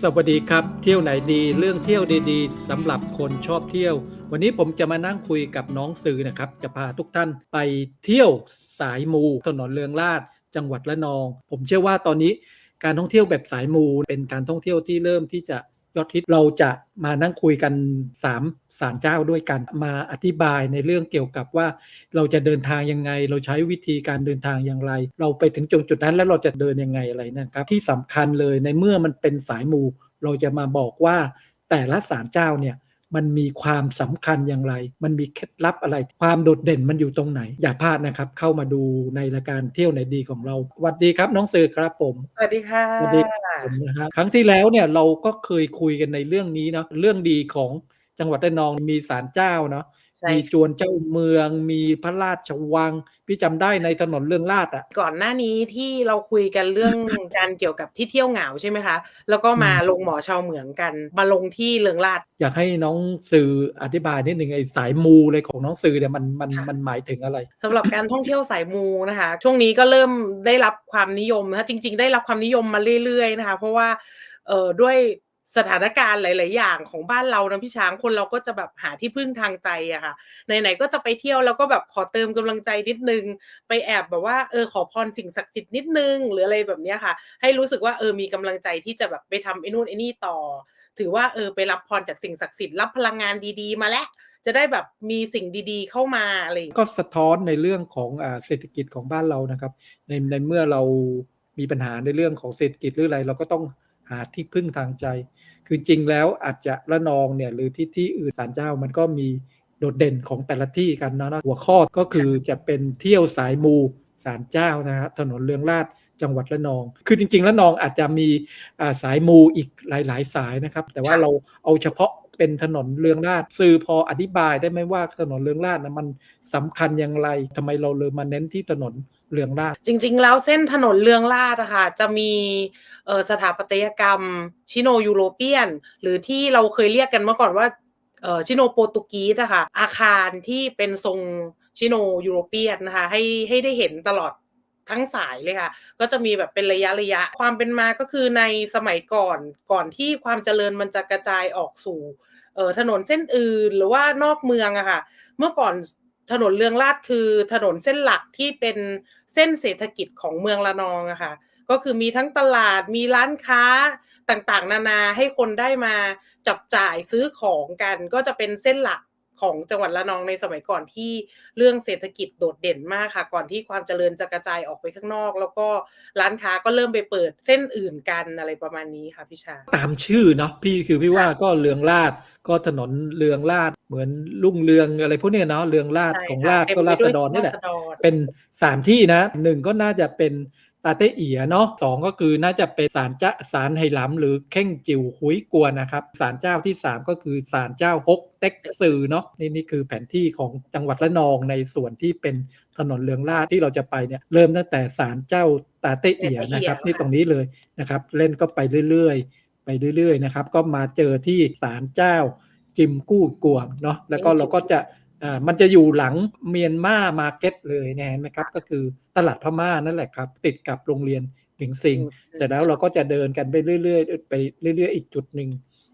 สวัสดีครับ เที่ยวไหนดีเรื่องเที่ยวดีๆสำหรับคนชอบเที่ยว วันนี้ผมจะมานั่งคุยกับน้องสื่อนะครับ จะพาทุกท่านไปเที่ยวสายมูถนนเรืองลาดจังหวัดระนอง ผมเชื่อว่าตอนนี้การท่องเที่ยวแบบสายมูเป็นการท่องเที่ยวที่เริ่มที่จะ ยอดฮิตเราจะมานั่งคุยกัน3สารเจ้าด้วยกัน มาอธิบายในเรื่องเกี่ยวกับว่า เราจะเดินทางยังไง เราใช้วิธีการเดินทางอย่างไร เราไปถึงจุดจุดนั้นแล้วเราจะเดินยังไงอะไรนะครับ ที่สำคัญเลยในเมื่อมันเป็นสายมู เราจะมาบอกว่าแต่ละสารเจ้าเนี่ย มันมีความสำคัญอย่างไร มันมีเคล็ดลับอะไร ความโดดเด่นมันอยู่ตรงไหน อย่าพลาดนะครับ เข้ามาดูในรายการเที่ยวไหนดีของเราสวัสดีครับน้องสื่อครับผม สวัสดีค่ะสวัสดีครับผมนะฮะครั้งที่แล้วเนี่ยเราก็เคยคุยกันในเรื่องนี้เนาะเรื่องดีของจังหวัดระนองมีศาลเจ้าเนาะใช่ มีจวนเจ้าเมือง มีพระราชวัง พี่จำได้ในถนนเรื่องลาดอะ ก่อนหน้านี้ที่เราคุยกันเรื่องการเกี่ยวกับที่เที่ยวเหงาใช่ไหมคะ แล้วก็มาอืมลงหมอชาวเหมืองกัน มาลงที่เลืองลาด อยากให้น้องสื่ออธิบายนิดหนึ่งไอ้สายมูเลยของน้องสื่อเนี่ยมันมันค่ะมันหมายถึงอะไรสำหรับการท่องเที่ยวสายมูนะคะ ช่วงนี้ก็เริ่มได้รับความนิยมนะคะจริง ๆ ได้รับความนิยมมาเรื่อยๆนะคะ เพราะว่าเอ่อด้วย สถานการณ์หลาย ๆ อย่างของบ้านเรานะพี่ช้างคนเราก็จะแบบหาที่พึ่งทางใจอะค่ะไหน ๆ ก็จะไปเที่ยวแล้วก็แบบขอเติมกำลังใจนิดนึง ไปแอบแบบว่าเออขอพรสิ่งศักดิ์สิทธิ์นิดนึง หรืออะไรแบบนี้ค่ะ ให้รู้สึกว่าเออมีกำลังใจที่จะแบบไปทำไอ้นู่นไอ้นี่ต่อ ถือว่าเออไปรับพรจากสิ่งศักดิ์สิทธิ์รับพลังงานดี ๆ มาแล้วจะได้แบบมีสิ่งดีๆเข้ามาอะไรก็สะท้อนในเรื่องของเศรษฐกิจของบ้านเรานะครับ ในในเมื่อเรามีปัญหาในเรื่องของเศรษฐกิจหรืออะไร เราก็ต้อง หาที่พึ่งทางใจ คือจริงแล้วอาจจะระนองเนี่ยหรือที่ที่อื่นศาลเจ้ามันก็มีโดดเด่นของแต่ละที่กันเนะหัวข้อก็คือจะเป็นเที่ยวสายมูศาลเจ้านะฮะถนนเรืองลาดจังหวัดระนอง คือจริงๆระนองอาจจะมีอ่าสายมูอีกหลายๆ สายนะครับ แต่ว่าเราเอาเฉพาะเป็นถนนเรืองลาดสื่อพออธิบายได้ไหมว่าถนนเรืองลาดนะมันสำคัญอย่างไรทำไมเราเลยมาเน้นที่ถนน เรืองลาดจริง ๆ แล้วเส้นถนนเรืองลาดอะค่ะจะมีสถาปัตยกรรมชิโนยูโรเปียน หรือที่เราเคยเรียกกันเมื่อก่อนว่าชิโนโปรตุกีสอะค่ะอาคารที่เป็นทรงชิโนยูโรเปียนนะคะให้ให้ได้เห็นตลอดทั้งสายเลยค่ะ ก็จะมีแบบเป็นระยะระยะ ความเป็นมาก็คือในสมัยก่อนก่อนที่ความเจริญมันจะกระจายออกสู่ถนนเส้นอื่นหรือว่านอกเมืองอะค่ะ เมื่อก่อน ถนนเรืองลาดคือถนนเส้นหลักที่เป็นเส้นเศรษฐกิจของเมืองละนองอะค่ะ ก็คือมีทั้งตลาดมีร้านค้าต่างๆ นานาให้คนได้มาจับจ่ายซื้อของกัน ก็จะเป็นเส้นหลัก ของจังหวัดระนองในสมัยก่อนที่เรื่องเศรษฐกิจโดดเด่นมากค่ะ ก่อนที่ความเจริญจะกระจายออกไปข้างนอก แล้วก็ร้านค้าก็เริ่มไปเปิดเส้นอื่นกันอะไรประมาณนี้ค่ะพี่ชา ตามชื่อเนาะพี่คือพี่ว่าก็เรืองลาดก็ถนนเรืองลาดเหมือนลุ่งเรืองอะไรพวกเนี้ยเนาะเรืองลาดใช่ของค่ะลาดเต็มก็ไปลาดด้สวยดรนี่แหละราษฎรเป็นสามที่นะหนึ่งก็น่าจะเป็น ตาเตเอียเนาะสองก็คือน่าจะเป็นศาลเจ้าศาลไหหลำหรือเข่งจิ๋วหุยกวนนะครับศาลเจ้าที่สามก็คือศาลเจ้าฮกเต็กซือเนาะนี่นี่คือแผนที่ของจังหวัดระนองในส่วนที่เป็นถนนเรืองลาดที่เราจะไปเนี่ยเริ่มตั้งแต่ศาลเจ้าตาเตเอียนะครับตาเตเอียนี่ตรงนี้เลยนะครับเล่นก็ไปเรื่อยๆ ไปเรื่อยๆนะครับก็มาเจอที่ศาลเจ้าจิมกู้กวงเนาะแล้วก็เราก็จะอ่า มันจะอยู่หลังเมียนมามาร์เก็ตเลยเนี่ยเห็นไหมครับ ก็คือตลาดพม่านั่นแหละครับ ติดกับโรงเรียนผิงซิงเสร็จแล้วเราก็จะเดินกันไปเรื่อยๆไปเรื่อยๆ อีกจุดหนึ่ง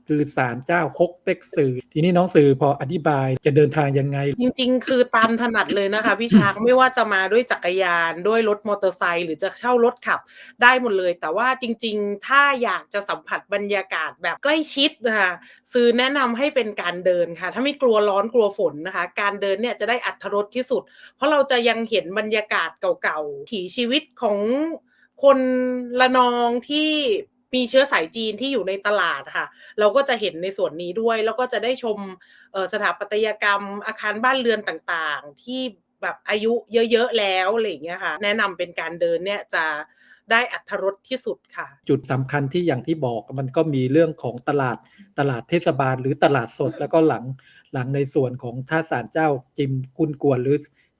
คือศาลเจ้าฮกเต็กซือทีนี้น้องสื่อพออธิบายจะเดินทางยังไง จริงๆ คือตามถนัดเลยนะคะพี่ช้างไม่ว่าจะมาด้วยจักรยานด้วยรถมอเตอร์ไซค์หรือจะเช่ารถขับได้หมดเลย แต่ว่าจริง ๆ ถ้าอยากจะสัมผัสบรรยากาศแบบใกล้ชิดนะคะซื้อแนะนำให้เป็นการเดินค่ะ ถ้าไม่กลัวร้อนกลัวฝนนะคะ การเดินเนี่ยจะได้อัธรสที่สุด เพราะเราจะยังเห็นบรรยากาศเก่าๆถีชีวิตของคนละนองที่ มีเชื้อสายจีนที่อยู่ในตลาดค่ะ เราก็จะเห็นในส่วนนี้ด้วย แล้วก็จะได้ชมสถาปัตยกรรมอาคารบ้านเรือนต่างๆ ที่แบบอายุเยอะๆแล้วอะไรอย่างเงี้ยค่ะ แนะนำเป็นการเดินเนี่ยจะได้อัธรสที่สุดค่ะ จุดสำคัญที่อย่างที่บอกมันก็มีเรื่องของตลาดตลาดเทศบาลหรือตลาดสด แล้วก็หลังหลังในส่วนของท่าศาลเจ้าจิมกุนกวนหรือ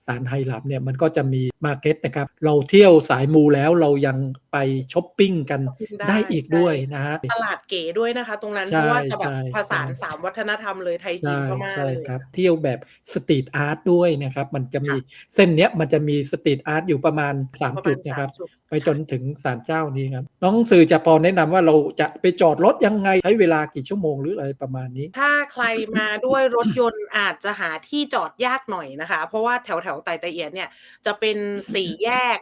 ศาลไหหลำเนี่ยมันก็จะมีมาร์เก็ตนะครับ เราเที่ยวสายมูแล้วเรายังไปช้อปปิ้งกันได้ได้อีกใช่ด้วยนะฮะตลาดเก๋ด้วยนะคะ ตรงนั้นใช่เพราะว่าจะแบบใช่ผสานใช่สามวัฒนธรรมเลยไทยจีใช่นพม่าใช่เลยครับเที่ยวแบบสตรีทอาร์ตด้วยนะครับ มันจะมีค่ะเส้นเนี้ยมันจะมีสตรีทอาร์ตอยู่ประมาณประ3มาจุณดนะครับสามจุดไปจนถึงศาลเจ้านี้ครับ น้องสื่อจะพอแนะนำว่าเราจะไปจอดรถยังไงใช้เวลากี่ชั่วโมงหรืออะไรประมาณนี้ ถ้าใครมาด้วยรถยนต์อาจจะหาที่จอดยากหน่อยนะคะ เพราะว่าแถวแถวๆไต่ตะเอียดเนี่ยจะเป็นสี่แยก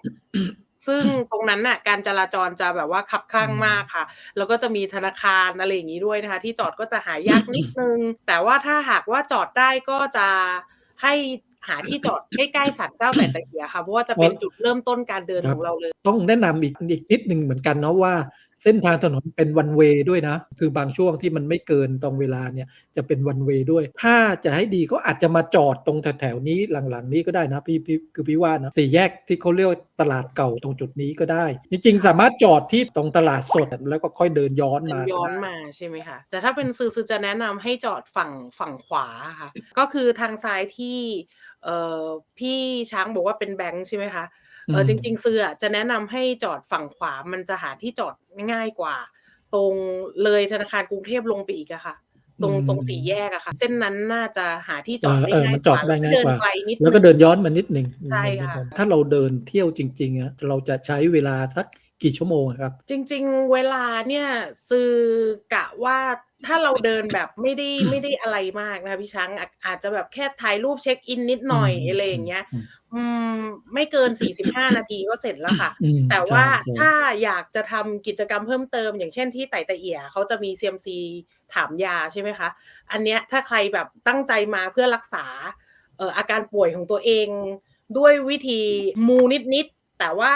ซึ่งตรงนั้นน่ะการจราจรจะแบบว่าขับคลั่งมากค่ะ แล้วก็จะมีธนาคารอะไรอย่างนี้ด้วยนะคะ ที่จอดก็จะหายากนิดนึง แต่ว่าถ้าหากว่าจอดได้ก็จะให้หาที่จอดใกล้ๆสันเจ้าแต่ตะเกียค่ะเพราะว่าจะเป็นจุดเริ่มต้นการเดินครับของเราเลย ต้องแนะนำอีกอีกนิดหนึ่งเหมือนกันเนาะว่าเส้นทางถนนเป็นวันเวด้วยนะ คือบางช่วงที่มันไม่เกินตรงเวลาเนี่ยจะเป็นวันเวด้วย ถ้าจะให้ดีก็อาจจะมาจอดตรงแถวๆนี้หลังๆ นี้ก็ได้นะพี่พี่คือพี่ว่านะสี่แยกที่เขาเรียกว่าตลาดเก่าตรงจุดนี้ก็ได้ จริงๆ สามารถจอดที่ตรงตลาดสดแล้วก็ค่อยเดินย้อนเดิมานย้อนก็ได้มาใช่ไหมคะแต่ถ้าเป็นซื้อซื้อจะแนะนำให้จอดฝั่งฝั่งขวาค่ะก็คือทางซ้ายที่ เอ่อพี่ช้างบอกว่าเป็นแบงค์ใช่ไหมคะเอออืมจริงๆซื้ออะจะแนะนำให้จอดฝั่งขวามันจะหาที่จอดง่ายกว่า ตรงเลยธนาคารกรุงเทพลงไปอีกอะค่ะ ตรงตรงสี่แยกอะค่ะ เส้นนั้นน่าจะหาที่จอดได้เออง่ายมันกจอดว่าได้แล้วก็ง่ายเดินกว่าไกลนิดแล้วก็นึงเดินย้อนมานิดหนึ่งใช่ค่ะถ้าเราเดินเที่ยวจริงๆอะเราจะใช้เวลาสัก กี่ชั่วโมงอะครับ จริง ๆ เวลาเนี่ยซื้อกะว่าถ้าเราเดินแบบไม่ได้ไม่ได้อะไรมากนะคะพี่ช้างอาจอาจจะแบบแค่ถ่ายรูปเช็คอินนิดหน่อยอืมอะไรอย่างเงี้ย อืมอืมไม่เกิน45นาทีก็เสร็จแล้วค่ะอืมแต่ว่าใช่ใช่ถ้าอยากจะทำกิจกรรมเพิ่มเติม อย่างเช่นที่ไต่ตะเอียเขาจะมี CMC ถามยาใช่ไหมคะ อันเนี้ยถ้าใครแบบตั้งใจมาเพื่อรักษาเอ่ออาการป่วยของตัวเอง ด้วยวิธีมูนิดๆแต่ว่า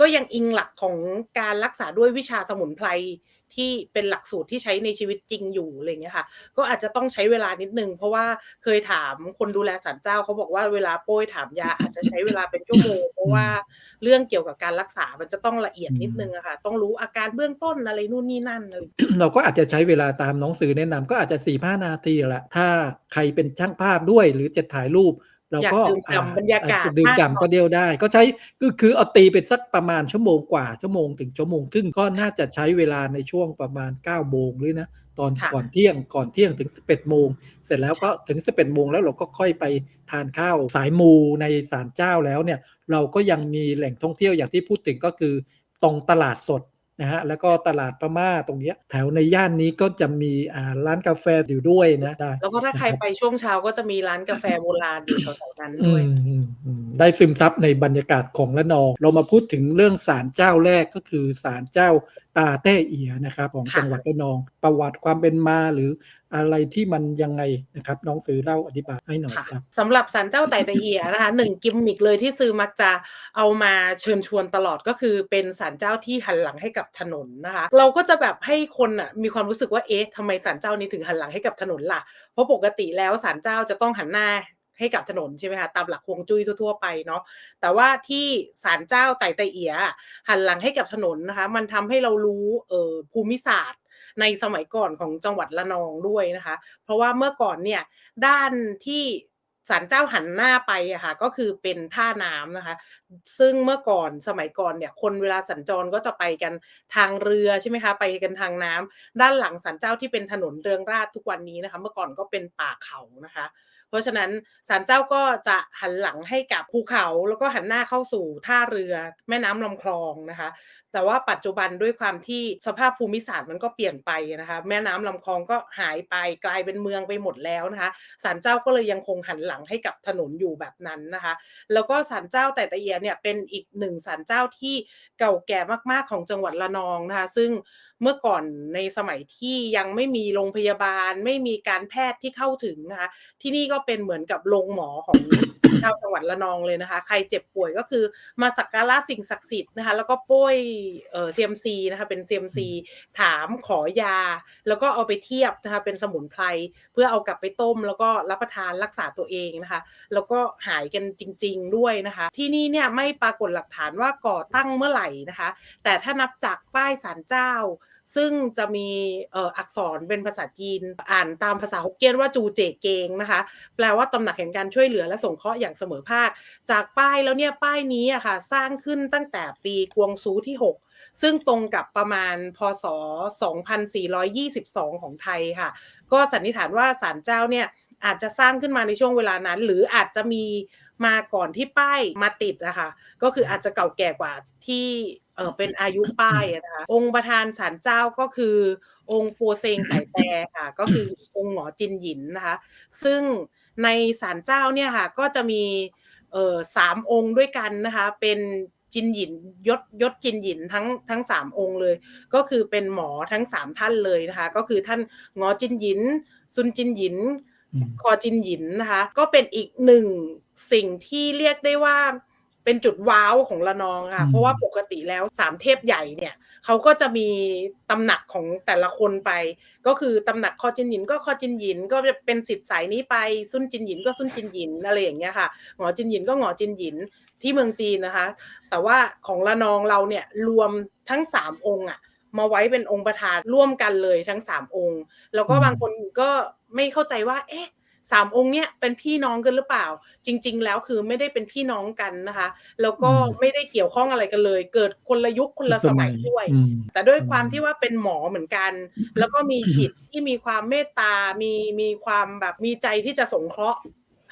ก็ยังอิงหลักของการรักษาด้วยวิชาสมุนไพรที่เป็นหลักสูตรที่ใช้ในชีวิตจริงอยู่อะไรเงี้ยค่ะ ก็อาจจะต้องใช้เวลานิดนึง เพราะว่าเคยถามคนดูแลศาลเจ้าเขาบอกว่าเวลาโป้ยถามยาอาจจะใช้เวลาเป็นชั่วโมงเพราะว่าเรื่องเกี่ยวกับการรักษา มันจะต้องละเอียดนิดนึงอะค่ะ ต้องรู้อาการเบื้องต้นอะไรนู่นนี่นั่นอะไรเราก็อาจจะใช้เวลาตามน้องสื่อแนะนำก็อาจจะ4ี่ห้านาทีแหละถ้าใครเป็นช่างภาพด้วยหรือจะถ่ายรูป เราก็อยากดื่มด่ำบรรยากาศอ่ดื่มมากกว่าด่ำก็เดียวได้ ก็ใช้ก็คือเอาตีเป็นสักประมาณชั่วโมงกว่าชั่วโมงถึงชั่วโมงครึ่งก็น่าจะใช้เวลาในช่วงประมาณ9ก้าโมงหรือนะตอนค่ะก่อนเที่ยงก่อนเที่ยงถึง 11โมงเสร็จแล้วก็ถึง 11โมงแล้วเราก็ค่อยไปทานข้าวสายมูในศาลเจ้าแล้วเนี่ย เราก็ยังมีแหล่งท่องเที่ยวอย่างที่พูดถึงก็คือตรงตลาดสด นะฮะแล้วก็ตลาดพม่าตรงเนี้ยแถวในย่านนี้ก็จะมีอ่าร้านกาแฟอยู่ด้วยนะได้แล้วก็ถ้าใครนะครับไปช่วงเช้าก็จะมีร้านกาแฟโบราณอยู่แถวๆนั้นอืด้วยมอืมอืมได้ซึมซับในบรรยากาศของละนอง เรามาพูดถึงเรื่องศาลเจ้าแรกก็คือศาลเจ้าตาแต้เอียนะครับของค่ะจังหวัดระนอง ประวัติความเป็นมาหรืออะไรที่มันยังไงนะครับ น้องซื้อเล่าอธิบายให้หน่อยค่ะครับสำหรับสารเจ้าไต่ตะเอียนะคะหนึ่งกิมมิกเลยที่ซื้อมักจะเอามาเชิญชวนตลอดก็คือเป็นสารเจ้าที่หันหลังให้กับถนนนะคะ เราก็จะแบบให้คนอะมีความรู้สึกว่าเอ๊ะทำไมสารเจ้านี้ถึงหันหลังให้กับถนนล่ะ เพราะปกติแล้วสารเจ้าจะต้องหันหน้า ให้กับถนนใช่ไหมคะตามหลักฮวงจุ้ยทั่วๆไปเนาะแต่ว่าที่ศาลเจ้าไต่ตะเอียหันหลังให้กับถนนนะคะ มันทำให้เรารู้เอ่อภูมิศาสตร์ในสมัยก่อนของจังหวัดระนองด้วยนะคะ เพราะว่าเมื่อก่อนเนี่ยด้านที่ศาลเจ้าหันหน้าไปอะค่ะก็คือเป็นท่าน้ำนะคะ ซึ่งเมื่อก่อนสมัยก่อนเนี่ยคนเวลาสัญจรก็จะไปกันทางเรือใช่ไหมคะไปกันทางน้ำด้านหลังศาลเจ้าที่เป็นถนนเรืองราษฎร์ทุกวันนี้นะคะ เมื่อก่อนก็เป็นป่าเขานะคะ เพราะฉะนั้นศาลเจ้าก็จะหันหลังให้กับภูเขา แล้วก็หันหน้าเข้าสู่ท่าเรือแม่น้ำลำคลองนะคะ แต่ว่าปัจจุบันด้วยความที่สภาพภูมิศาสตร์มันก็เปลี่ยนไปนะคะ แม่น้ำลำคลองก็หายไปกลายเป็นเมืองไปหมดแล้วนะคะศาลเจ้าก็เลยยังคงหันหลังให้กับถนนอยู่แบบนั้นนะคะ แล้วก็ศาลเจ้าแต่ตะเอียเนี่ยเป็นอีกหนึ่งศาลเจ้าที่เก่าแก่มากๆของจังหวัดระนองนะคะ ซึ่งเมื่อก่อนในสมัยที่ยังไม่มีโรงพยาบาล ไม่มีการแพทย์ที่เข้าถึงนะคะ ที่นี่ก็เป็นเหมือนกับโรงหมอของชาวจังหวัดระนองเลยนะคะ ใครเจ็บป่วยก็คือมาสักการะสิ่งศักดิ์สิทธิ์นะคะ แล้วก็ป้ยเอ่อ CMC นะคะเป็น CMC ถามขอยา แล้วก็เอาไปเทียบนะคะเป็นสมุนไพรเพื่อเอากลับไปต้ม แล้วก็รับประทานรักษาตัวเองนะคะ แล้วก็หายกันจริง ๆ ด้วยนะคะ ที่นี่เนี่ยไม่ปรากฏหลักฐานว่าก่อตั้งเมื่อไหร่นะคะ แต่ถ้านับจากป้ายศาลเจ้าซึ่งจะมีอักษรเป็นภาษาจีนอ่านตามภาษาฮกเกี้ยนว่าจูเจเกงนะคะ แปลว่าตำหนักแห่งการช่วยเหลือและสงเคราะห์อย่างเสมอภาค จากป้ายแล้วเนี่ยป้ายนี้อะค่ะสร้างขึ้นตั้งแต่ปีกวงซูที่ 6 ซึ่งตรงกับประมาณพศ 2422 ของไทยค่ะ ก็สันนิษฐานว่าศาลเจ้าเนี่ยอาจจะสร้างขึ้นมาในช่วงเวลานั้น หรืออาจจะมีมาก่อนที่ป้ายมาติดนะคะก็คืออาจจะเก่าแก่กว่าที่ ออเป็นอายุป้ายอะนะคะองค์ประธานศาลเจ้าก็คือ องค์ปัวเซงไต่แต่ค่ะ ก็คือองค์หงอจินหยินนะคะ ซึ่งในศาลเจ้าเนี่ยค่ะก็จะมีเอ่อสามองค์ด้วยกันนะคะ เป็นจินหยินยศยศจินหยินทั้งทั้งสามองค์เลย ก็คือเป็นหมอทั้งสามท่านเลยนะคะ ก็คือท่านงอจินหยินซุนจินหยินอืมคอจินหยินนะคะ ก็เป็นอีกหนึ่งสิ่งที่เรียกได้ว่า เป็นจุดว้าวของละนองค่ะอืมเพราะว่าปกติแล้วสามเทพใหญ่เนี่ยเขาก็จะมีตำหนักของแต่ละคนไป ก็คือตำหนักคอจินหยินก็คอจินหยินก็จะเป็นสิทธิ์สายนี้ไปซุนจินหยินก็ซุนจินหยินอะไรอย่างเงี้ยค่ะหงอจินหยินก็หงอจินหยินที่เมืองจีนนะคะ แต่ว่าของละนองเราเนี่ยรวมทั้งสามองค์อะมาไว้เป็นองค์ประธานร่วมกันเลยทั้งสามองค์ แล้วก็อืมบางคนก็ไม่เข้าใจว่า เอ๊ะ สามองค์เนี่ยเป็นพี่น้องกันหรือเปล่า จริง ๆ แล้วคือไม่ได้เป็นพี่น้องกันนะคะ แล้วก็อืมไม่ได้เกี่ยวข้องอะไรกันเลย เกิดคนละยุคคนละสมัยด้วยอืมแต่ด้วยอืมความที่ว่าเป็นหมอเหมือนกัน แล้วก็มีจิตที่มีความเมตตา มีมีความแบบมีใจที่จะสงเคราะห์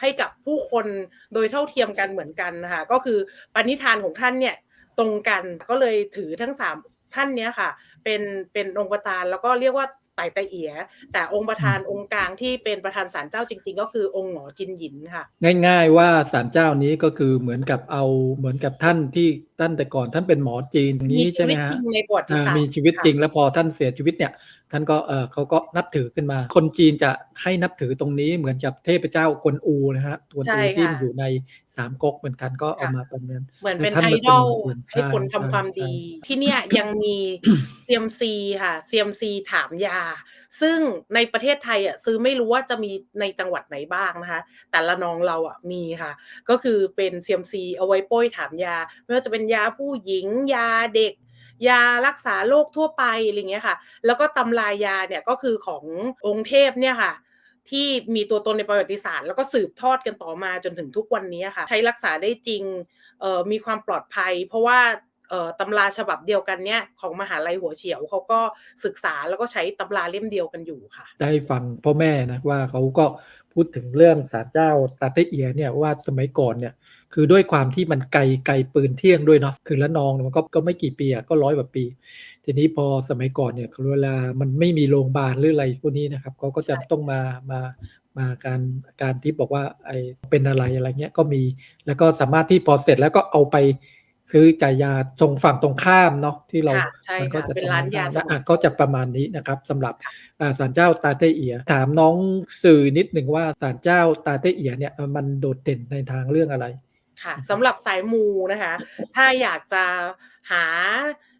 ให้กับผู้คนโดยเท่าเทียมกันเหมือนกันนะคะก็คือปณิธานของท่านเนี่ยตรงกันก็เลยถือทั้งสามท่านเนี้ยค่ะ เป็นเป็นองค์ประธานแล้วก็เรียกว่า ไต่ไตเอีย แต่องค์ประธานองค์กลางที่เป็นประธานศาลเจ้าจริง ๆ ก็คือองค์หงอจินหยินค่ะ ง่าย ๆ ว่าศาลเจ้านี้ก็คือเหมือนกับเอาเหมือนกับท่านที่ท่านแต่ก่อนท่านเป็นหมอจีนอย่างมีนี้ชีใช่ไหมวิตฮะจริงในประวัติอ่าศาสตร์มีชีวิตค่ะจริงแล้วพอท่านเสียชีวิตเนี่ย ท่านก็เออเขาก็นับถือขึ้นมา คนจีนจะให้นับถือตรงนี้เหมือนกับเทพเจ้ากวนอูนะฮะกวนใช่อูที่ค่ะอยู่ในสามก๊กเหมือนกันก็เอาค่ะมาเป็นเงินเหมือนเป็นท่านไอเป็นดอลคนจีนให้คนใช่ทำความใช่ดี ที่เนี่ยยังมีเซียมซีค่ะเซียมซีถามยาซึ่งในประเทศไทยอะซื้อไม่รู้ว่าจะมีในจังหวัดไหนบ้างนะคะ แต่ละนองเราอะมีค่ะ ก็คือเป็นเซียมซีเอาไว้ป้ยถามยา ไม่ว่าจะเป็นยาผู้หญิงยาเด็กยารักษาโรคทั่วไปอะไรเงี้ยค่ะ แล้วก็ตำรายาเนี่ยก็คือขององค์เทพเนี่ยค่ะ ที่มีตัวตนในประวัติศาสตร์ แล้วก็สืบทอดกันต่อมาจนถึงทุกวันนี้ค่ะ ใช้รักษาได้จริงมีความปลอดภัย เพราะว่า ตำราฉบับเดียวกันเนี่ยของมหาลัยหัวเฉียวเขาก็ศึกษาแล้วก็ใช้ตำราเล่มเดียวกันอยู่ค่ะ ได้ฟังพ่อแม่นะว่าเขาก็พูดถึงเรื่องศาลเจ้าตาเตเอียเนี่ยว่าสมัยก่อนเนี่ยคือด้วยความที่มันไกลไกลปืนเที่ยงด้วยเนาะคือละนองมันก็ก็ไม่กี่ปีอะก็ร้อยกว่าปี ทีนี้พอสมัยก่อนเนี่ยเวลามันไม่มีโรงพยาบาลหรืออะไรพวกนี้นะครับเขาก็จะต้องมามามาการการที่บอกว่าไอเป็นอะไรอะไรเงี้ยก็มี แล้วก็สามารถที่พอเสร็จแล้วก็เอาไป ซื้อจ่ายยาตรงฝั่งตรงข้ามเนาะที่เราค่ะใช่มัก็ค่ะจะเป็นร้านยาตรงสมุนอะก็จะประมาณนี้นะครับสำหรับอ่าศาลเจ้าตาเตเอีย ถามน้องสื่อนิดหนึ่งว่าศาลเจ้าตาเตเอียเนี่ยเอ่อมันโดดเด่นในทางเรื่องอะไรค่ะสำหรับสายมูนะคะ ถ้าอยากจะหา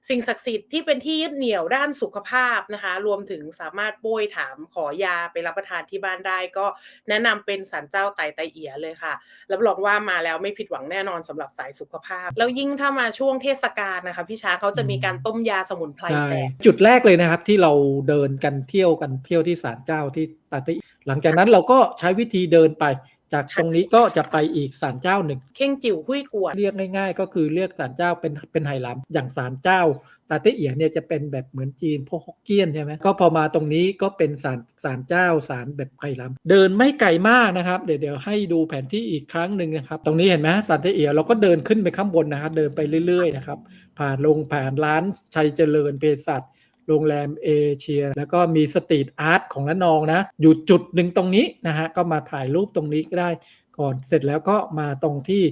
สิ่งศักดิ์สิทธิ์ที่เป็นที่ยึดเหนี่ยวด้านสุขภาพนะคะ รวมถึงสามารถโป้ยถามขอยาไปรับประทานที่บ้านได้ ก็แนะนำเป็นสันเจ้าไตไตเอียเลยค่ะรับรองว่ามาแล้วไม่ผิดหวังแน่นอนสำหรับสายสุขภาพ แล้วยิ่งถ้ามาช่วงเทศกาลนะคะพี่ช้างเขาจะมีการต้มยาสมุนไพรใช่แจกจุดแรกเลยนะครับที่เราเดินกันเที่ยวกันเที่ยวที่ศาลเจ้าที่ตาเตเอียหลังจากนั้นเราก็ใช้วิธีเดินไป จากตรงนี้ก็จะไปอีกศาลเจ้าหนึ่ง เข่งจิ๋วหุ้ยกวนเรียกง่ายๆ ก็คือเรียกศาลเจ้าเป็นเป็นไหหลำอย่างศาลเจ้าตาเตเอียเนี่ยจะเป็นแบบเหมือนจีนพวกฮกเกี้ยนใช่ไหมก็พอมาตรงนี้ก็เป็นศาลศาลเจ้าศาลแบบไหหลำเดินไม่ไกลมากนะครับ เดี๋ยวเดี๋ยวให้ดูแผนที่อีกครั้งหนึ่งนะครับ ตรงนี้เห็นไหมศาลเตเอียเราก็เดินขึ้นไปข้างบนนะครับ เดินไปเรื่อยๆนะครับผ่านลงผ่านร้านชัยเจริญเภสัช โรงแรมเอเชีย แล้วก็มีสตรีทอาร์ตของละนองนะ อยู่จุดหนึ่งตรงนี้นะฮะ ก็มาถ่ายรูปตรงนี้ก็ได้ก่อนเสร็จแล้วก็มาตรงที่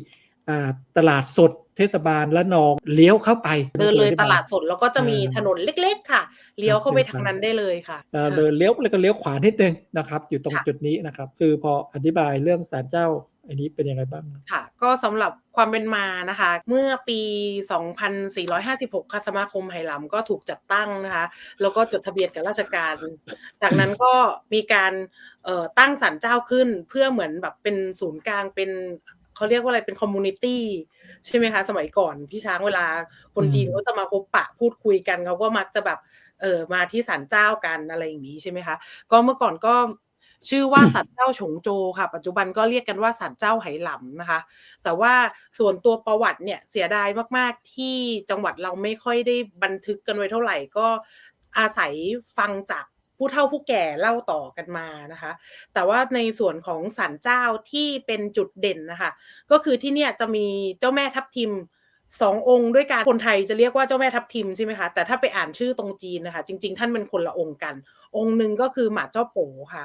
อ่าตลาดสดเทศบาลละนองเลี้ยวเข้าไป เดินเลยตลาดสดแล้วก็จะมีอ่าถนนเล็กๆ ค่ะ เลี้ยวเข้าไปทางนั้นได้เลยค่ะเอ่อเดินเลี้ยวแล้วก็เลี้ยวขวานิดนึงนะครับ อยู่ตรงค่ะจุดนี้นะครับ คือพออธิบายเรื่องศาลเจ้า อันนี้เป็นยังไงบ้างค่ะ ก็สำหรับความเป็นมานะคะ เมื่อปี 2456ค่ะสมาคมไหหลำก็ถูกจัดตั้งนะคะ แล้วก็จดทะเบียนกับราชการ จากนั้นก็มีการเอ่อตั้งศาลเจ้าขึ้น เพื่อเหมือนแบบเป็นศูนย์กลางเป็นเขาเรียกว่าอะไรเป็นคอมมูนิตี้ใช่ไหมคะ สมัยก่อนพี่ช้างเวลาคนอืมจีนเขาจะมาพบปะพูดคุยกันเขาก็มักจะแบบเออมาที่ศาลเจ้ากันอะไรอย่างนี้ใช่ไหมคะ ก็เมื่อก่อนก็ ชื่อว่าศาลเจ้าฉงโจค่ะ ปัจจุบันก็เรียกกันว่าศาลเจ้าไหหลำนะคะ แต่ว่าส่วนตัวประวัติเนี่ยเสียดายมากๆที่จังหวัดเราไม่ค่อยได้บันทึกกันไว้เท่าไหร่ก็อาศัยฟังจากผู้เฒ่าผู้แก่เล่าต่อกันมานะคะ แต่ว่าในส่วนของศาลเจ้าที่เป็นจุดเด่นนะคะ ก็คือที่เนี่ยจะมีเจ้าแม่ทับทิมสององค์ด้วยกันคนไทยจะเรียกว่าเจ้าแม่ทับทิมใช่ไหมคะแต่ถ้าไปอ่านชื่อตรงจีนนะคะ จริง ๆ ท่านเป็นคนละองค์กัน องค์หนึ่งก็คือหมาเจ้าโปค่ะ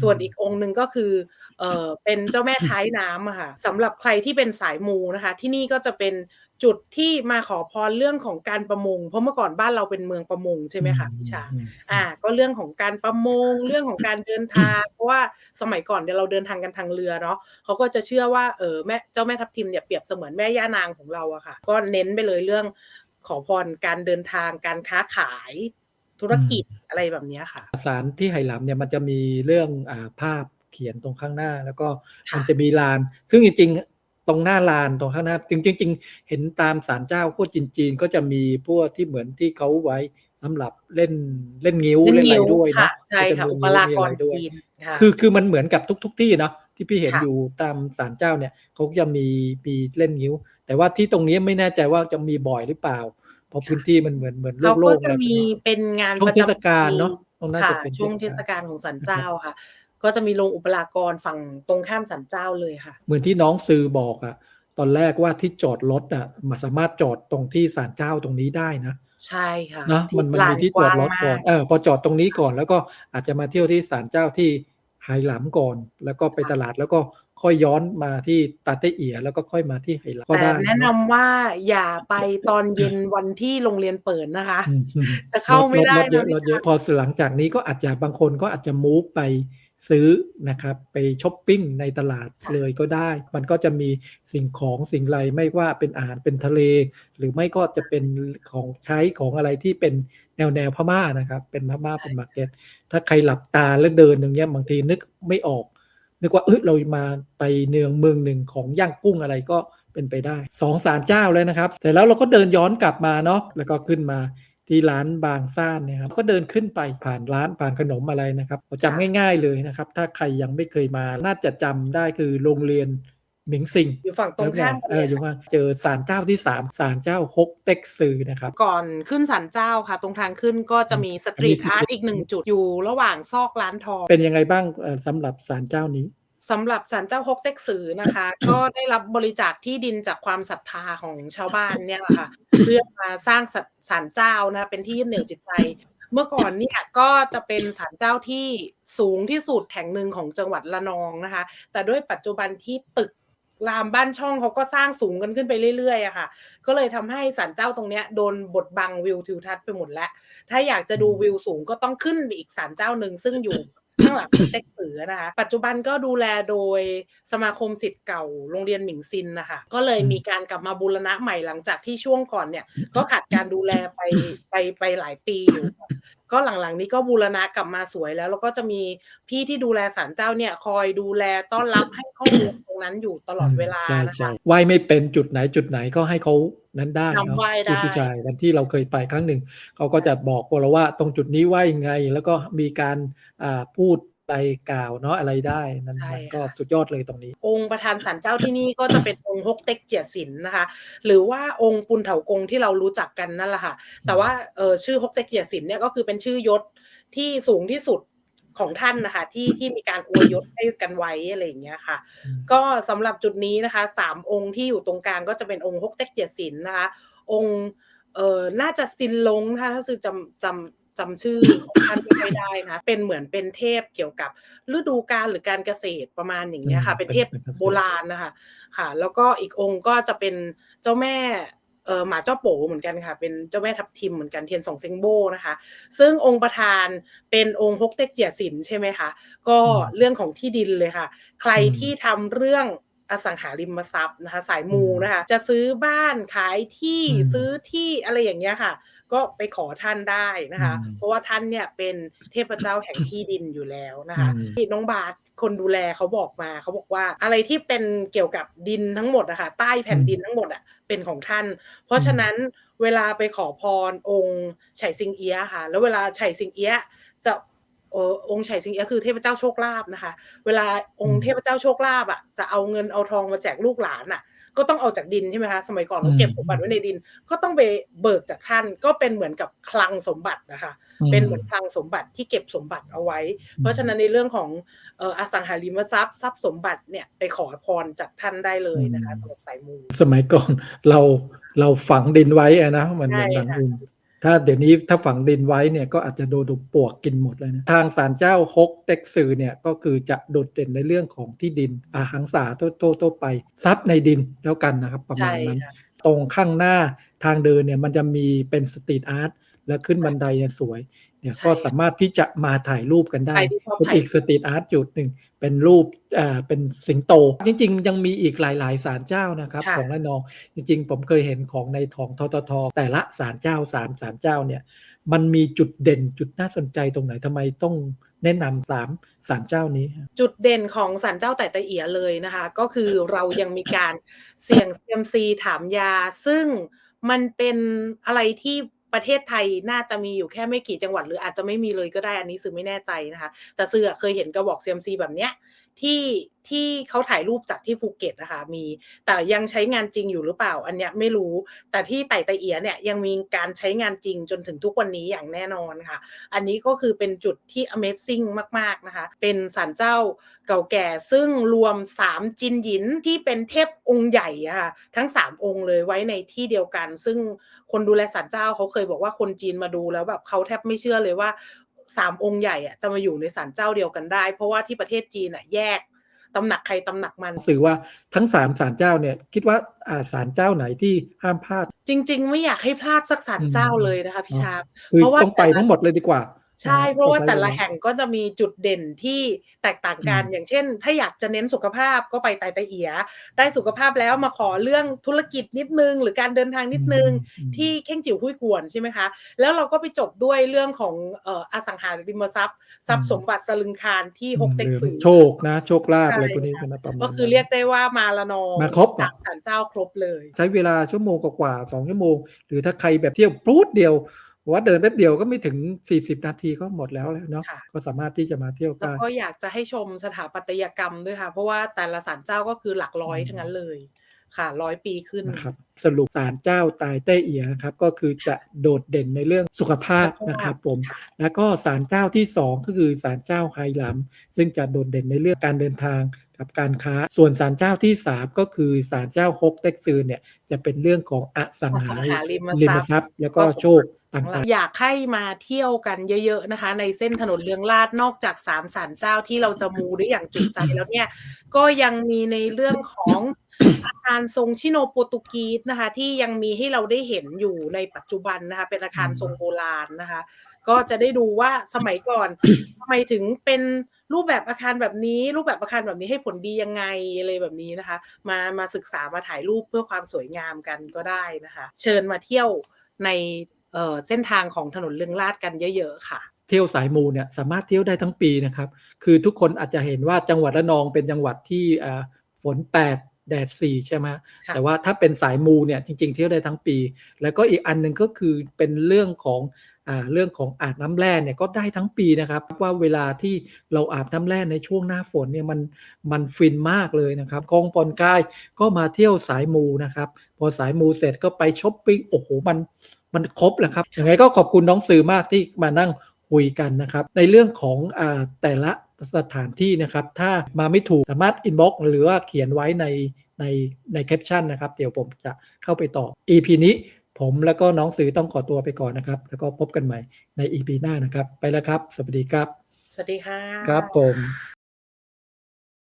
ส่วนอีกองค์หนึ่งก็คือเออเป็นเจ้าแม่ท้ายน้ำอะค่ะสำหรับใครที่เป็นสายมูนะคะ ที่นี่ก็จะเป็นจุดที่มาขอพรเรื่องของการประมง เพราะเมื่อก่อนบ้านเราเป็นเมืองประมงใช่ไหมคะพี่ชาอืมอ่า ก็เรื่องของการประมง เรื่องของการเดินทางเพราะว่าสมัยก่อนเนี่ยเราเดินทางกันทางเรือเนาะเขาก็จะเชื่อว่าเออแม่เจ้าแม่ทับทิมเนี่ยเปรียบเสมือนแม่ย่านางของเราอะค่ะ ก็เน้นไปเลยเรื่องขอพรการเดินทางการค้าขาย ธุรกิจอะไรแบบเนี้ยค่ะ สารที่ไหหลำเนี่ยมันจะมีเรื่องอาภาพเขียนตรงข้างหน้า แล้วก็ค่ะมันจะมีลาน ซึ่งจริงๆตรงหน้าลานตรงข้างหน้า จริงๆจริงๆเห็นตามศาลเจ้าพวกจีนๆก็จะมีพวกที่เหมือนที่เขาไว้สำหรับเล่นเล่นงิ้วเล่นอะไรด้วยค่ะเนาะใช่ก็จค่ะมีอุปรากรมีะได้วยจีนค่ะคือคือมันเหมือนกับทุก ๆ ที่เนาะที่พี่เห็นค่ะอยู่ตามศาลเจ้าเนี่ยเขาก็จะมีมีเล่นงิ้ว แต่ว่าที่ตรงนี้ไม่แน่ใจว่าจะมีบ่อยหรือเปล่า เพราะพื้นที่มันเหมือนเหมือนเขาโล่ก็งๆจะอะไรแบบมีนี้เป็นงานช่วงประเทศจำกาลปีเนาะตรงนั้นค่ะจะเป็นช่วงเทศกาลของสันเจ้าค่ะ ก็จะมีโรงอุปรากรฝั่งตรงข้ามสันเจ้าเลยค่ะ เหมือนที่น้องซื้อบอกอะตอนแรกว่าที่จอดรถอะมันสามารถจอดตรงที่ศาลเจ้าตรงนี้ได้นะใช่ค่ะนะมันมันลามีที่กจอว้าดงรถก่อนมากเออพอจอดตรงนี้ก่อนแล้วก็อาจจะมาเที่ยวที่ศาลเจ้าที่ ไหหลำก่อน แล้วก็ไปตลาดแล้วก็ค่อยย้อนมาที่ตาเตเอีย แล้วก็ค่อยมาที่ไหหลำก็แต่ได้ แนะนำเนาะว่าอย่าไปตอนเย็นวันที่โรงเรียนเปิดนะคะอืมอืมจะเข้าไม่ได้รถเยอะนะรถเยอะพี่พอหลังจากนี้ก็อาจจะบางคนก็อาจจะมูฟไป ซื้อนะครับไปช้อปปิ้งในตลาดค่ะเลยก็ได้ มันก็จะมีสิ่งของสิ่งไรไม่ว่าเป็นอาหารเป็นทะเล หรือไม่ก็จะเป็นของใช้ของอะไรที่เป็นแนวแนวพม่านะครับ เป็นพม่าเป็นมาร์เก็ต ถ้าใครหลับตาแล้วเดินอย่างเงี้ยบางทีนึกไม่ออก นึกว่าเอ้ยเรามาไปเนืองเมืองหนึ่งของย่างกุ้งอะไรก็เป็นไปได้สองสารเจ้าเลยนะครับเสร็จแล้วเราก็เดินย้อนกลับมาเนาะแล้วก็ขึ้นมา ที่ร้านบางซ่านเนะครับก็เดินขึ้นไปผ่านร้านผ่านขนมอะไรนะครับจำง่าย ๆเลยนะครับ ถ้าใครยังไม่เคยมาน่าจะจำได้คือโรงเรียนหมิงซิงอยู่ฝั่งตรงข้ามกันเอเลอยอยู่ว่าเจอศาลเจ้าที่สามศาลเจ้าฮกเต็กซือนะครับ ก่อนขึ้นสันเจ้าค่ะ ตรงทางขึ้นก็จะมีสตรีทอาร์ตอีกหนึ่งจุดอยู่ระหว่างซอกร้านทองเป็นยังไงบ้างเอ่อสำหรับศาลเจ้านี้ สำหรับศาลเจ้าฮกเต็กซือนะคะ ก็ได้รับบริจาคที่ดินจากความศรัทธาของชาวบ้านเนี่ยแหละค่ะ เพื่อมาสร้างศาลเจ้านะเป็นที่ยึดเหนี่ยวจิตใจ เมื่อก่อนเนี่ยก็จะเป็นศาลเจ้าที่สูงที่สุดแห่งหนึ่งของจังหวัดระนองนะคะ แต่ด้วยปัจจุบันที่ตึกรามบ้านช่องเขาก็สร้างสูงกันขึ้นไปเรื่อยๆอะค่ะ ก็เลยทำให้ศาลเจ้าตรงเนี้ยโดนบดบังวิวทิวทัศน์ไปหมดแล้ว ถ้าอยากจะดูวิวสูงก็ต้องขึ้นไปอีกศาลเจ้าหนึ่งซึ่งอยู่ ข้างหลังเต็กเสือนะคะ ปัจจุบันก็ดูแลโดยสมาคมสิทธิ์เก่าโรงเรียนหมิงซินนะคะ ก็เลยอืมมีการกลับมาบูรณะใหม่หลังจากที่ช่วงก่อนเนี่ย ก็ขาดการดูแลไปไปไปหลายปีอยู่ก็หลังๆนี้ก็บูรณะกลับมาสวยแล้ว แล้วก็จะมีพี่ที่ดูแลศาลเจ้าเนี่ย คอยดูแลต้อนรับให้ข้อมูลตรงนั้นอยู่ตลอดเวลาใช่นะใช่คะไหว้ไม่เป็นจุดไหนจุดไหนก็ให้เขา นั้นได้นำเนาะไหว้ได้ที่ผู้ชายวันที่เราเคยไปครั้งหนึ่งเขาก็จะบอกพวกเราว่าตรงจุดนี้ไหว้ยังไง แล้วก็มีการอ่าพูดอะไรกล่าวเนาะอะไรได้นั่นใช่มันก็ค่ะสุดยอดเลยตรงนี้ องค์ประธานศาลเจ้าที่นี่ก็จะเป็นองค์ฮกเต็กเจียสินนะคะ หรือว่าองค์ปุนเถากงที่เรารู้จักกันนั่นแหละค่ะ แต่ว่าเออชื่อฮกเต็กเจียสินเนี่ยก็คือเป็นชื่อยศที่สูงที่สุด ของท่านนะคะที่ที่มีการอวยยศให้กันไว้อะไรอย่างเงี้ยค่ะอืมก็สำหรับจุดนี้นะคะสามองค์ที่อยู่ตรงกลางก็จะเป็นองค์ฮกเต็กเจียสินนะคะ องค์เอ่อน่าจะซินลงนะคะถ้าคือจำจำจำชื่อของท่านไม่ค่อยได้นะ เป็นเหมือนเป็นเทพเกี่ยวกับฤดูกาลหรือการเกษตรประมาณอย่างเงี้ยค่ะอืมเป็นเทพเป็นเป็นโบราณนะคะ ค่ะ แล้วก็อีกองค์ก็จะเป็นเจ้าแม่ เออหมาเจ้าโปเหมือนกันค่ะ เป็นเจ้าแม่ทับทิมเหมือนกันเทียนสองเซงโบนะคะ ซึ่งองค์ประธานเป็นองค์ฮกเต็กเจียสินใช่ไหมคะ ก็อืมเรื่องของที่ดินเลยค่ะ ใครอืมที่ทำเรื่องอสังหาริมทรัพย์นะคะ สายมูอืมนะคะ จะซื้อบ้านขายที่อืมซื้อที่อะไรอย่างเงี้ยค่ะ ก็ไปขอท่านได้นะคะอืมเพราะว่าท่านเนี่ยเป็นเทพเจ้าแห่งที่ดินอยู่แล้วนะคะอืมที่น้องบาส คนดูแลเขาบอกมาเขาบอกว่าอะไรที่เป็นเกี่ยวกับดินทั้งหมดนะคะใต้แผ่นดินทั้งหมดอะเป็นของท่าน เพราะฉะนั้นเวลาไปขอพรองค์ไฉสิงเอียะค่ะ แล้วเวลาไฉสิงเอียะจะองค์ไฉสิงเอียะคือเทพเจ้าโชคลาภนะคะ เวลาองค์เทพเจ้าโชคลาภอะจะเอาเงินเอาทองมาแจกลูกหลานอะ ก็ต้องเอาจากดินใช่ไหมคะสมัยก่อนเขาเก็บอืมสมบัติไว้ในดิน ก็ต้องไปเบิกจากท่านก็เป็นเหมือนกับคลังสมบัตินะคะ เป็นเหมือนคลังสมบัติที่เก็บสมบัติเอาไว้ เพราะฉะนั้นในเรื่องของเอ่ออสังหาริมทรัพย์ทรัพย์สมบัติเนี่ยไปขอพรจากท่านได้เลยนะคะอืมสำหรับสายมูสมัยก่อนเราเราฝังดินไว้อะนะมันเป็นใช่หลังค่ะอื่น ถ้าเดี๋ยวนี้ถ้าฝังดินไว้เนี่ยก็อาจจะโดนปลวกกินหมดเลยนะทางศาลเจ้าฮกเต็กซือเนี่ยก็คือจะโดดเด่นในเรื่องของที่ดินอาหังสาโตโตโตไปทรัพย์ในดินแล้วกันนะครับประมาณนั้นใช่ค่ะตรงข้างหน้าทางเดินเนี่ยมันจะมีเป็นสตรีทอาร์ตและขึ้นบันไดเนี่ยสวย เนี่ยใช่ก็สามารถที่จะมาถ่ายรูปกันได้ใครที่ชอบเป็นถ่ายอีกสตรีทอาร์ตจุดหนึ่งเป็นรูปอ่าเป็นสิงโต จริง ๆ ยังมีอีกหลาย ๆ ศาลเจ้านะครับค่ะของระนองจริง ๆ ผมเคยเห็นของในของทททแต่ละศาลเจ้าสามศาลเจ้าเนี่ยมันมีจุดเด่นจุดน่าสนใจตรงไหนทำไมต้องแนะนำสามศาลเจ้านี้ จุดเด่นของสันเจ้าแต่ตะเอียเลยนะคะ ก็คือเรายังมีการเสี่ยงเซียมซีถามยา ซึ่งมันเป็นอะไรที่ ประเทศไทยน่าจะมีอยู่แค่ไม่กี่จังหวัดหรืออาจจะไม่มีเลยก็ได้อันนี้ซื้อไม่แน่ใจนะคะ แต่ซื้อเคยเห็นกระบอกเซียมซีแบบเนี้ย ที่ที่เขาถ่ายรูปจากที่ภูเก็ตนะคะมี แต่ยังใช้งานจริงอยู่หรือเปล่า อันเนี้ยไม่รู้ แต่ที่ไต่ตะเอียเนี่ยยังมีการใช้งานจริงจนถึงทุกวันนี้อย่างแน่นอนค่ะ อันนี้ก็คือเป็นจุดที่ Amazing มาก ๆนะคะ เป็นศาลเจ้าเก่าแก่ซึ่งรวม 3 จินหยินที่เป็นเทพองค์ใหญ่ค่ะทั้ง 3 องค์เลยไว้ในที่เดียวกัน ซึ่งคนดูแลศาลเจ้าเขาเคยบอกว่าคนจีนมาดูแล้วแบบเขาแทบไม่เชื่อเลยว่า สามองค์ใหญ่อะจะมาอยู่ในศาลเจ้าเดียวกันได้ เพราะว่าที่ประเทศจีนอะแยกตำหนักใครตำหนักมันสื่อว่าทั้งสามศาลเจ้าเนี่ย คิดว่าอ่าศาลเจ้าไหนที่ห้ามพลาด จริง ๆ ไม่อยากให้พลาดสักศาลเจ้าเลยนะคะพี่อ๋อชาบคือเพราะว่าต้องไปแต่ละทั้งหมดเลยดีกว่า ใช่เพราะว่าแต่ละต้องไปแห่งก็จะมีจุดเด่นที่แตกต่างกันอืมอย่างเช่น ถ้าอยากจะเน้นสุขภาพก็ไปไตไตเอีย ได้สุขภาพแล้วมาขอเรื่องธุรกิจนิดนึง หรือการเดินทางนิดนึงอืมที่เข่งจิ๋วหุ้ยกวนใช่ไหมคะ แล้วเราก็ไปจบด้วยเรื่องของเอ่ออสังหาริมทรัพย์ทรัพย์สมบัติสลึงคารที่ฮกเต็กหรือสือโชคนะ โชคลาภใช่อะไรพวกนี้กันนะประมาณก็คือนั้นเรียกได้ว่ามาละนองมาครบอะจากศาลเจ้าครบเลย ใช้เวลาชั่วโมงกว่าๆสองชั่วโมง หรือถ้าใครแบบเที่ยวปรูดเดียว ว่าเดินแป๊บเดียวก็ไม่ถึง 40 นาทีก็หมดแล้วเนาะค่ะก็สามารถที่จะมาเที่ยวแล้วได้ก็อยากจะให้ชมสถาปัตยกรรมด้วยค่ะ เพราะว่าแต่ละศาลเจ้าก็คือหลักร้อยอืมทั้งนั้นเลย ค่ะร้อยปีขึ้นนะครับสรุปสารเจ้าตายเต้เอียนะครับก็คือจะโดดเด่นในเรื่องสุขภาพสุขภาพนะครับผมค่ะแล้วก็สารเจ้าที่สองก็คือสารเจ้าไฮลัมซึ่งจะโดดเด่นในเรื่องการเดินทางกับการค้า ส่วนสารเจ้าที่สามก็คือสารเจ้าฮกเต็กซือเนี่ยจะเป็นเรื่องของอสังอหาสังหาริมริทมรัพย์ทรัพย์ แล้วก็โชคต่างอยากให้มาเที่ยวกันเยอะๆนะคะ ในเส้นถนนเรืองลาดนอกจากสามศาลเจ้าที่เราจะมูได้อย่างจุใจแล้วเนี่ยก็ยังมีในเรื่องของ อาคารทรงชิโนโปรตุกีสนะคะ ที่ยังมีให้เราได้เห็นอยู่ในปัจจุบันนะคะ เป็นอาคารทรงโบราณนะคะ ก็จะได้ดูว่าสมัยก่อนทำไมถึงเป็นรูปแบบอาคารแบบนี้ รูปแบบอาคารแบบนี้ให้ผลดียังไงอะไรแบบนี้นะคะ มามาศึกษามาถ่ายรูปเพื่อความสวยงามกันก็ได้นะคะ เชิญมาเที่ยวในเเส้นทางของถนนเรืองลาดกันเยอะ ๆ ค่ะเที่ยวสายมูเนี่ยสามารถเที่ยวได้ทั้งปีนะครับ คือทุกคนอาจจะเห็นว่าจังหวัดระนองเป็นจังหวัดที่ฝนแปด แดดสี่ใช่ไหมค่ะแต่ว่าถ้าเป็นสายมูเนี่ยจริงๆเที่ยวได้ทั้งปี แล้วก็อีกอันหนึ่งก็คือเป็นเรื่องของอ่าเรื่องของอาบน้ำแร่เนี่ยก็ได้ทั้งปีนะครับว่าเวลาที่เราอาบน้ำแร่ในช่วงหน้าฝนเนี่ยมันมันฟินมากเลยนะครับคลองปอนกายก็มาเที่ยวสายมูนะครับพอสายมูเสร็จก็ไปช้อปปิ้งโอ้โหมันมันครบแหละครับยังไงก็ขอบคุณน้องสื่อมากที่มานั่งคุยกันนะครับในเรื่องของอ่าแต่ละ สถานที่นะครับ ถ้ามาไม่ถูกสามารถอินบ็อกหรือว่าเขียนไว้ในในในแคปชั่นนะครับ เดี๋ยวผมจะเข้าไปตอบ EP นี้ผมแล้วก็น้องสื่อต้องขอตัวไปก่อนนะครับ แล้วก็พบกันใหม่ใน EP หน้านะครับ ไปแล้วครับ สวัสดีครับ สวัสดีค่ะ ครับผม